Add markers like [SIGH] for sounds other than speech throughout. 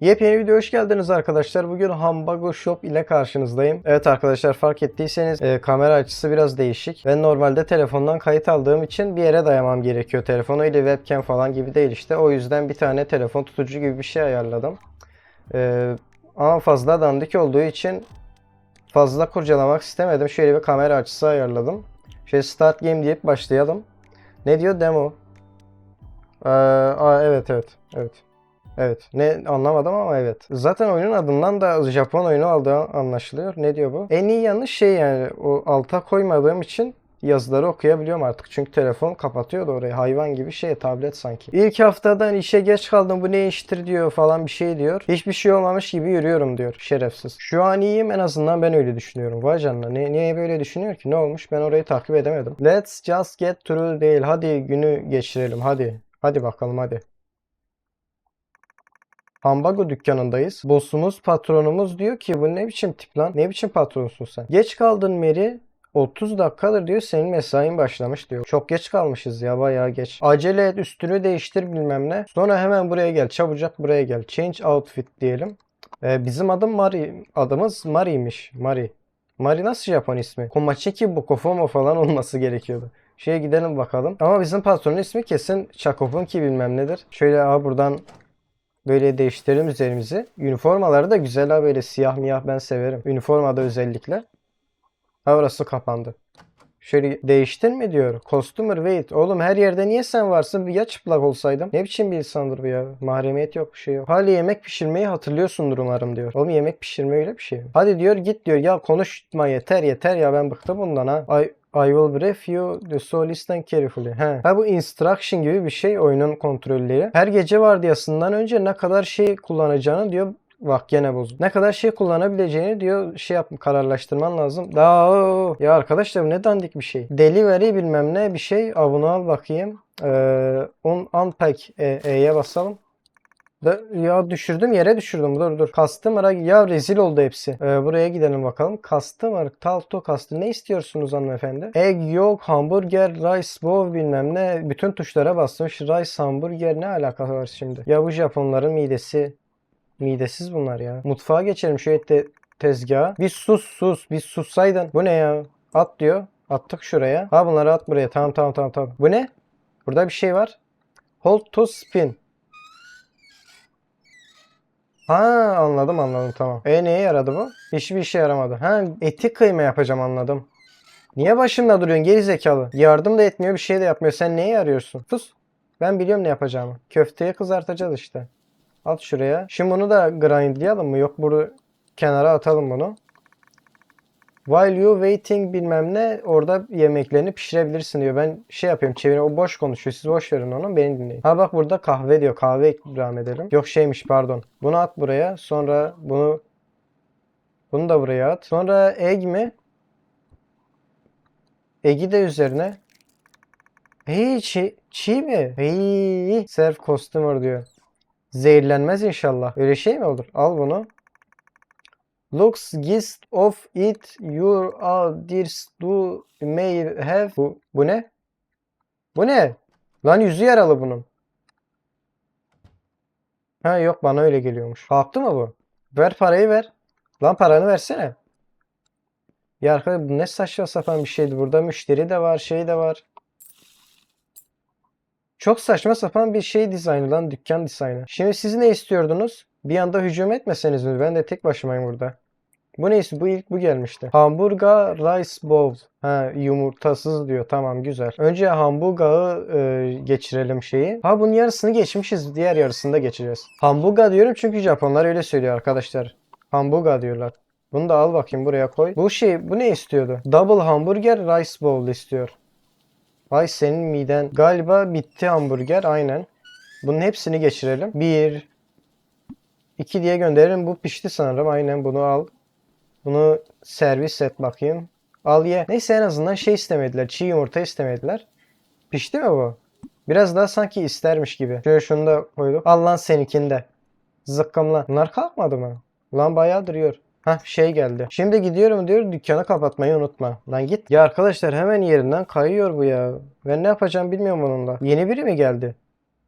Yepyeni video hoş geldiniz arkadaşlar. Bugün Hambago Shop ile karşınızdayım. Evet arkadaşlar fark ettiyseniz e, kamera açısı biraz değişik. Ben normalde telefondan kayıt aldığım için bir yere dayamam gerekiyor. Telefonu ile webcam falan gibi değil işte. O yüzden bir tane telefon tutucu gibi bir şey ayarladım. E, ama fazla dandik olduğu için fazla kurcalamak istemedim. Şöyle bir kamera açısı ayarladım. Şöyle start game deyip başlayalım. Ne diyor demo? Ee, aa, evet evet evet. Evet. Ne anlamadım ama evet. Zaten oyunun adından da Japon oyunu aldığı anlaşılıyor. Ne diyor bu? En iyi yanlış şey yani o alta koymadığım için yazıları okuyabiliyorum artık. Çünkü telefon kapatıyordu orayı. Hayvan gibi şey tablet sanki. İlk haftadan işe geç kaldım bu ne iştir diyor falan bir şey diyor. Hiçbir şey olmamış gibi yürüyorum diyor. Şerefsiz. Şu an iyiyim en azından ben öyle düşünüyorum. Vay canına. Ne, niye böyle düşünüyor ki? Ne olmuş? Ben orayı takip edemedim. Let's just get through değil. Hadi günü geçirelim. Hadi. Hadi bakalım hadi. Hambago dükkanındayız. Boss'umuz, patronumuz diyor ki bu ne biçim tip lan? Ne biçim patronsun sen? Geç kaldın Mary. 30 dakikadır diyor senin mesain başlamış diyor. Çok geç kalmışız ya bayağı geç. Acele et üstünü değiştir bilmem ne. Sonra hemen buraya gel. Çabucak buraya gel. Change outfit diyelim. Ee, bizim adım Mari. Adımız Mari'ymiş. Mari. Mari nasıl Japon ismi? Komachiki Bokofomo falan olması gerekiyordu. Şeye gidelim bakalım. Ama bizim patronun ismi kesin Chakopun ki bilmem nedir. Şöyle aha buradan Böyle değiştirelim üzerimizi. Üniformaları da güzel ha böyle siyah miyah ben severim. Üniformada özellikle. Ha orası kapandı. Şöyle değiştin mi diyor. Costumer wait. Oğlum her yerde niye sen varsın? Ya çıplak olsaydım. Ne biçim bir insandır bu ya? Mahremiyet yok bir şey yok. Hali yemek pişirmeyi hatırlıyorsundur umarım diyor. Oğlum yemek pişirme öyle bir şey mi? Hadi diyor git diyor. Ya konuşma yeter yeter ya ben bıktım bundan ha. Ay I will brief you the so listen carefully. He. Ha bu instruction gibi bir şey oyunun kontrolleri. Her gece vardiyasından önce ne kadar şey kullanacağını diyor Bak gene bozuldu. Ne kadar şey kullanabileceğini diyor şey yap kararlaştırman lazım. Daha o ya arkadaşlar ne dandik bir şey. Delivery bilmem ne bir şey. Aa, bunu al bakayım. Ee, un, unpack e, E'ye basalım. Ya düşürdüm yere düşürdüm. Dur dur. Customer'a ya rezil oldu hepsi. Ee, buraya gidelim bakalım. Customer, Talto Customer. Ne istiyorsunuz hanımefendi? Egg, yolk, hamburger, rice, bowl bilmem ne. Bütün tuşlara basmış. Rice, hamburger ne alakası var şimdi? Ya bu Japonların midesi. Midesiz bunlar ya. Mutfağa geçelim şöyle te tezgaha. Bir sus sus. Bir sussaydın. Bu ne ya? At diyor. Attık şuraya. Ha bunları at buraya. Tamam tamam tamam tamam. Bu ne? Burada bir şey var. Hold to spin. Ha anladım anladım tamam. E neye yaradı bu? Hiçbir işe yaramadı. Ha eti kıyma yapacağım anladım. Niye başımda duruyorsun geri zekalı? Yardım da etmiyor bir şey de yapmıyor. Sen neye arıyorsun? Sus. Ben biliyorum ne yapacağımı. Köfteyi kızartacağız işte. At şuraya. Şimdi bunu da grindlayalım mı? Yok burada kenara atalım bunu. While you waiting bilmem ne orada yemeklerini pişirebilirsin diyor. Ben şey yapıyorum çevire o boş konuşuyor. Siz boş verin onu beni dinleyin. Ha bak burada kahve diyor. Kahve ikram edelim. Yok şeymiş pardon. Bunu at buraya. Sonra bunu bunu da buraya at. Sonra egg mi? Egg'i de üzerine. Hey çiğ, çiğ mi? Hey serve customer diyor. Zehirlenmez inşallah. Öyle şey mi olur? Al bunu. Looks gist of it your others do may have. Bu, bu ne? Bu ne? Lan yüzü yaralı bunun. Ha yok bana öyle geliyormuş. Kalktı mı bu? Ver parayı ver. Lan paranı versene. Ya arkadaş ne saçma sapan bir şeydi. Burada müşteri de var, şey de var. Çok saçma sapan bir şey dizaynı lan dükkan dizaynı. Şimdi siz ne istiyordunuz? Bir anda hücum etmeseniz mi? Ben de tek başımayım burada. Bu neyse bu ilk bu gelmişti. Hamburger rice bowl. Ha yumurtasız diyor. Tamam güzel. Önce hamburgahı e, geçirelim şeyi. Ha bunun yarısını geçmişiz. Diğer yarısını da geçeceğiz. Hamburger diyorum çünkü Japonlar öyle söylüyor arkadaşlar. Hamburger diyorlar. Bunu da al bakayım buraya koy. Bu şey bu ne istiyordu? Double hamburger rice bowl istiyor. Ay senin miden. Galiba bitti hamburger aynen. Bunun hepsini geçirelim. Bir, iki diye gönderelim. Bu pişti sanırım. Aynen bunu al. Bunu servis et bakayım. Al ye. Neyse en azından şey istemediler. Çiğ yumurta istemediler. Pişti mi bu? Biraz daha sanki istermiş gibi. Şöyle şunu da koyduk. Al lan seninkinde. Zıkkım. Bunlar kalkmadı mı? Lan bayağı duruyor. Hah şey geldi. Şimdi gidiyorum diyor dükkanı kapatmayı unutma. Lan git. Ya arkadaşlar hemen yerinden kayıyor bu ya. Ben ne yapacağım bilmiyorum onunla. Yeni biri mi geldi?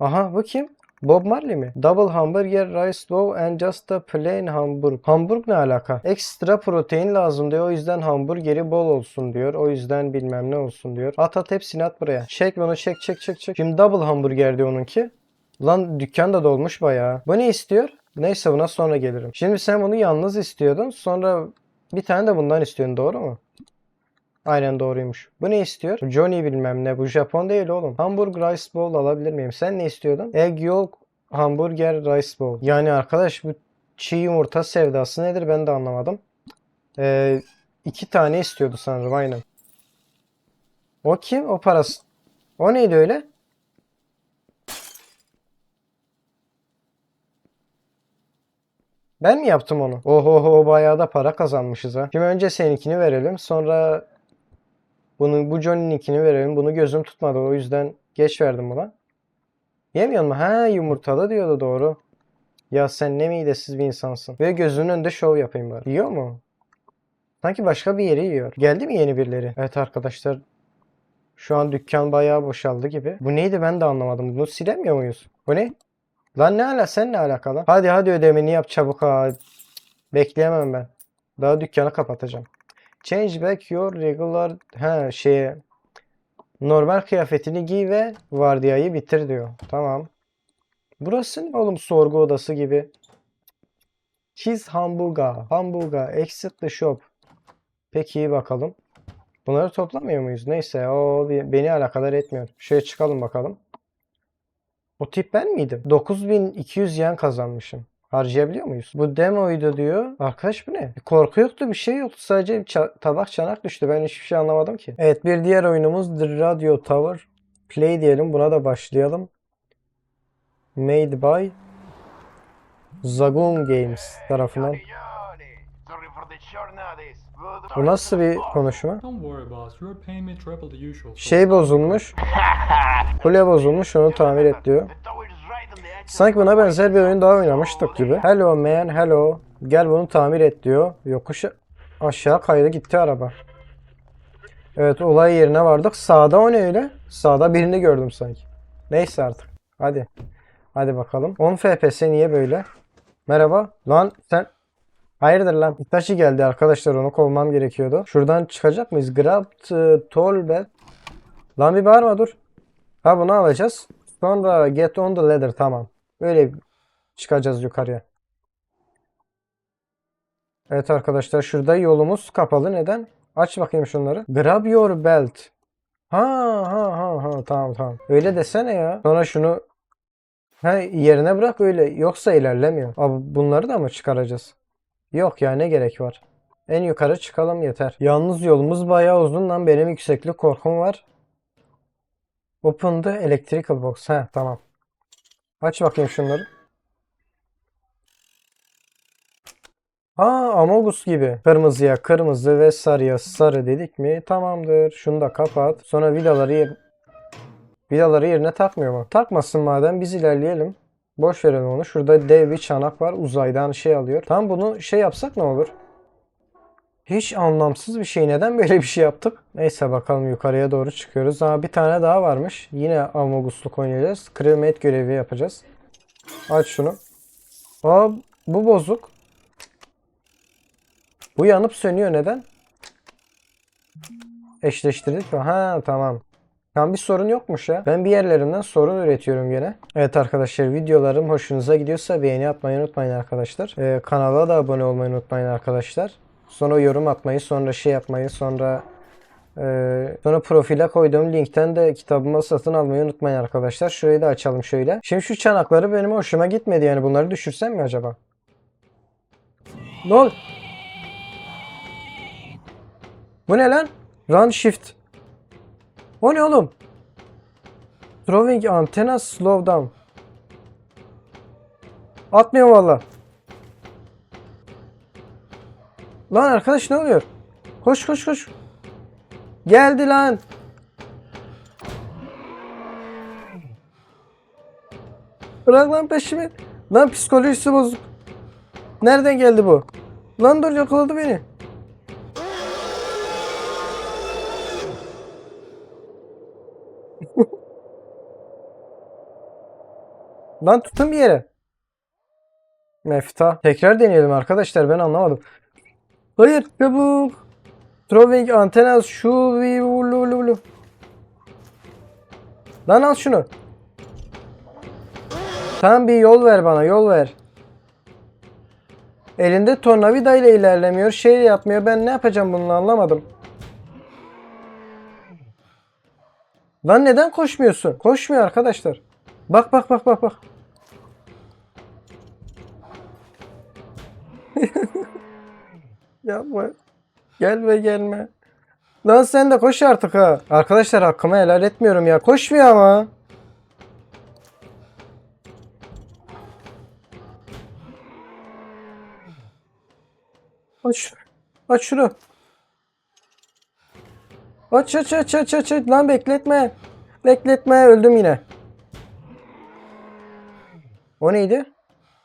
Aha bu kim? Bob Marley mi? Double hamburger, rice bowl and just a plain hamburg. Hamburg ne alaka? Ekstra protein lazım diyor. O yüzden hamburgeri bol olsun diyor. O yüzden bilmem ne olsun diyor. At at hepsini at buraya. Çek bunu çek çek çek çek. Şimdi double hamburger diyor onunki. Lan dükkan da dolmuş bayağı. Bu ne istiyor? Neyse buna sonra gelirim. Şimdi sen bunu yalnız istiyordun. Sonra bir tane de bundan istiyorsun doğru mu? Aynen doğruymuş. Bu ne istiyor? Johnny bilmem ne. Bu Japon değil oğlum. Hamburg rice bowl alabilir miyim? Sen ne istiyordun? Egg yolk hamburger rice bowl. Yani arkadaş bu çiğ yumurta sevdası nedir ben de anlamadım. Ee, iki tane istiyordu sanırım aynen. O kim? O parası. O neydi öyle? Ben mi yaptım onu? Oho bayağı da para kazanmışız ha. Şimdi önce seninkini verelim. Sonra bunu bu Johnny'ninkini verelim. Bunu gözüm tutmadı. O yüzden geç verdim buna. Yemiyor mu? Ha yumurtalı diyordu doğru. Ya sen ne midesiz bir insansın. Ve gözünün önünde şov yapayım bari. Yiyor mu? Sanki başka bir yeri yiyor. Geldi mi yeni birileri? Evet arkadaşlar. Şu an dükkan bayağı boşaldı gibi. Bu neydi ben de anlamadım. Bunu silemiyor muyuz? Bu ne? Lan ne ala sen ne alakalı? Hadi hadi ödemeni yap çabuk ha. Bekleyemem ben. Daha dükkanı kapatacağım. Change back your regular ha şeye normal kıyafetini giy ve vardiyayı bitir diyor. Tamam. Burası ne oğlum sorgu odası gibi. Cheese hamburger. Hamburger. Exit the shop. Peki iyi bakalım. Bunları toplamıyor muyuz? Neyse o be- beni alakadar etmiyor. Şöyle çıkalım bakalım. O tip ben miydim? 9200 yen kazanmışım. Harcayabiliyor muyuz? Bu demoydu diyor. Arkadaş bu ne? Bir korku yoktu bir şey yoktu. Sadece ça- tabak çanak düştü. Ben hiçbir şey anlamadım ki. Evet bir diğer oyunumuz The Radio Tower. Play diyelim. Buna da başlayalım. Made by Zagun Games tarafından. Bu nasıl bir konuşma? Şey bozulmuş. [LAUGHS] Kule bozulmuş. Onu tamir et diyor. Sanki buna benzer bir oyun daha oynamıştık gibi. Hello man, hello. Gel bunu tamir et diyor. Yokuş aşağı kaydı gitti araba. Evet olay yerine vardık. Sağda o ne öyle? Sağda birini gördüm sanki. Neyse artık. Hadi. Hadi bakalım. 10 FPS niye böyle? Merhaba. Lan sen... Hayırdır lan? Itachi geldi arkadaşlar onu kovmam gerekiyordu. Şuradan çıkacak mıyız? Grabbed uh, tall bed. Lan bir bağırma dur. Ha bunu alacağız. Sonra get on the ladder tamam. Böyle çıkacağız yukarıya. Evet arkadaşlar şurada yolumuz kapalı. Neden? Aç bakayım şunları. Grab your belt. Ha ha ha ha tamam tamam. Öyle desene ya. Sonra şunu ha, yerine bırak öyle. Yoksa ilerlemiyor. Abi bunları da mı çıkaracağız? Yok ya ne gerek var? En yukarı çıkalım yeter. Yalnız yolumuz bayağı uzun lan. Benim yükseklik korkum var. Open the electrical box. He tamam. Aç bakayım şunları. Aa Amogus gibi. Kırmızıya kırmızı ve sarıya sarı dedik mi? Tamamdır. Şunu da kapat. Sonra vidaları yer... Vidaları yerine takmıyor mu? Takmasın madem biz ilerleyelim. Boş verelim onu. Şurada dev bir çanak var. Uzaydan şey alıyor. Tam bunu şey yapsak ne olur? Hiç anlamsız bir şey. Neden böyle bir şey yaptık? Neyse bakalım yukarıya doğru çıkıyoruz. Aa, bir tane daha varmış. Yine Amogusluk oynayacağız. Crewmate görevi yapacağız. Aç şunu. Aa, bu bozuk. Bu yanıp sönüyor. Neden? Eşleştirdik mi? Ha tamam. Tam bir sorun yokmuş ya. Ben bir yerlerimden sorun üretiyorum gene. Evet arkadaşlar videolarım hoşunuza gidiyorsa beğeni atmayı unutmayın arkadaşlar. Ee, kanala da abone olmayı unutmayın arkadaşlar. Sonra yorum atmayı, sonra şey yapmayı, sonra ee, sonra profile koyduğum linkten de kitabımı satın almayı unutmayın arkadaşlar. Şurayı da açalım şöyle. Şimdi şu çanakları benim hoşuma gitmedi yani. Bunları düşürsem mi acaba? Ne? Bu ne lan? Run shift. O ne oğlum? Throwing antenna slow down. Atmıyor valla. Lan arkadaş ne oluyor? Koş koş koş. Geldi lan. Bırak lan peşimi. Lan psikolojisi bozuk. Nereden geldi bu? Lan dur yakaladı beni. [LAUGHS] Lan tutun bir yere. Mefta. Tekrar deneyelim arkadaşlar ben anlamadım. Hayır çabuk. Throwing antennas şu vi- ulu ulu ulu. Lan al şunu. Tamam bir yol ver bana yol ver. Elinde tornavida ile ilerlemiyor. Şey yapmıyor. Ben ne yapacağım bununla anlamadım. Lan neden koşmuyorsun? Koşmuyor arkadaşlar. Bak bak bak bak bak. [LAUGHS] Yapma. Gelme gelme. Lan sen de koş artık ha. Arkadaşlar hakkımı helal etmiyorum ya. Koşmuyor ama. Aç. Aç şunu. Aç aç aç aç aç. aç. Lan bekletme. Bekletme. Öldüm yine. O neydi?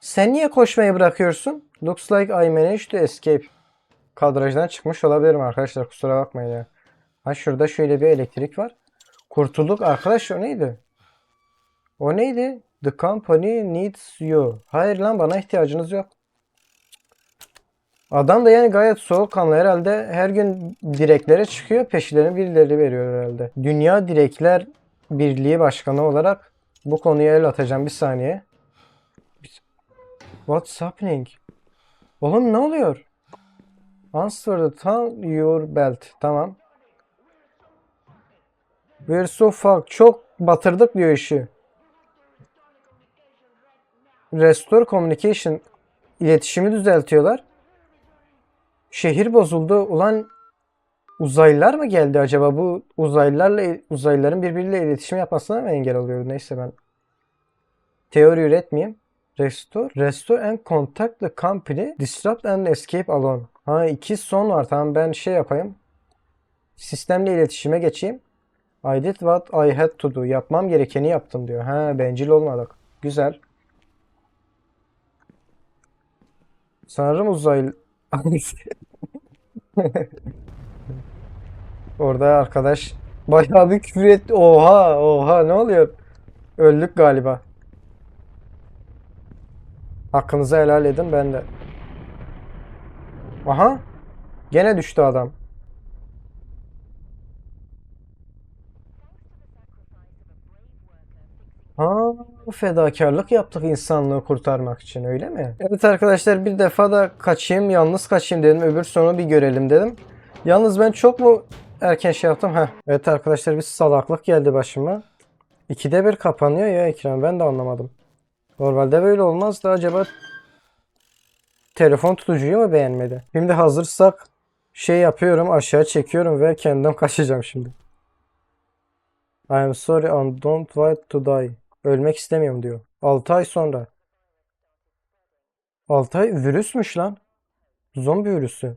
Sen niye koşmayı bırakıyorsun? Looks like I managed to escape. Kadrajdan çıkmış olabilirim arkadaşlar. Kusura bakmayın ya. Ha şurada şöyle bir elektrik var. Kurtulduk arkadaş o neydi? O neydi? The company needs you. Hayır lan bana ihtiyacınız yok. Adam da yani gayet soğukkanlı herhalde. Her gün direklere çıkıyor. Peşlerini birileri veriyor herhalde. Dünya Direkler Birliği Başkanı olarak bu konuya el atacağım bir saniye. What's happening? Oğlum ne oluyor? Answer the town your belt. Tamam. We're so fucked. Çok batırdık diyor işi. Restore communication. İletişimi düzeltiyorlar. Şehir bozuldu. Ulan uzaylılar mı geldi acaba? Bu uzaylılarla uzaylıların birbiriyle iletişim yapmasına mı engel oluyor? Neyse ben teori üretmeyeyim. Restore. Restore and contact the company. Disrupt and escape alone. Ha iki son var. Tamam ben şey yapayım. Sistemle iletişime geçeyim. I did what I had to do. Yapmam gerekeni yaptım diyor. Ha bencil olmadık. Güzel. Sanırım uzaylı... [LAUGHS] Orada arkadaş bayağı bir küfür etti. Oha oha ne oluyor? Öldük galiba. Hakkınızı helal edin ben de. Aha. Gene düştü adam. Ha, fedakarlık yaptık insanlığı kurtarmak için öyle mi? Evet arkadaşlar bir defa da kaçayım, yalnız kaçayım dedim. Öbür sonu bir görelim dedim. Yalnız ben çok mu erken şey yaptım? Heh. Evet arkadaşlar bir salaklık geldi başıma. İkide bir kapanıyor ya ekran. Ben de anlamadım. Normalde böyle olmaz da acaba telefon tutucuyu mu beğenmedi? Şimdi hazırsak şey yapıyorum aşağı çekiyorum ve kendim [LAUGHS] kaçacağım şimdi. I am sorry I don't want to die. Ölmek istemiyorum diyor. 6 ay sonra. 6 ay virüsmüş lan. Zombi virüsü.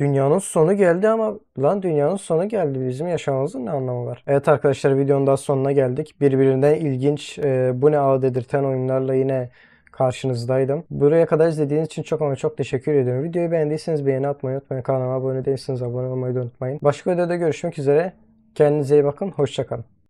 Dünyanın sonu geldi ama lan dünyanın sonu geldi. Bizim yaşamamızın ne anlamı var? Evet arkadaşlar videonun daha sonuna geldik. Birbirinden ilginç e, bu ne ağı dedirten oyunlarla yine karşınızdaydım. Buraya kadar izlediğiniz için çok ama çok teşekkür ediyorum. Videoyu beğendiyseniz beğeni atmayı unutmayın. Kanalıma abone değilseniz abone olmayı da unutmayın. Başka videoda görüşmek üzere. Kendinize iyi bakın. Hoşçakalın.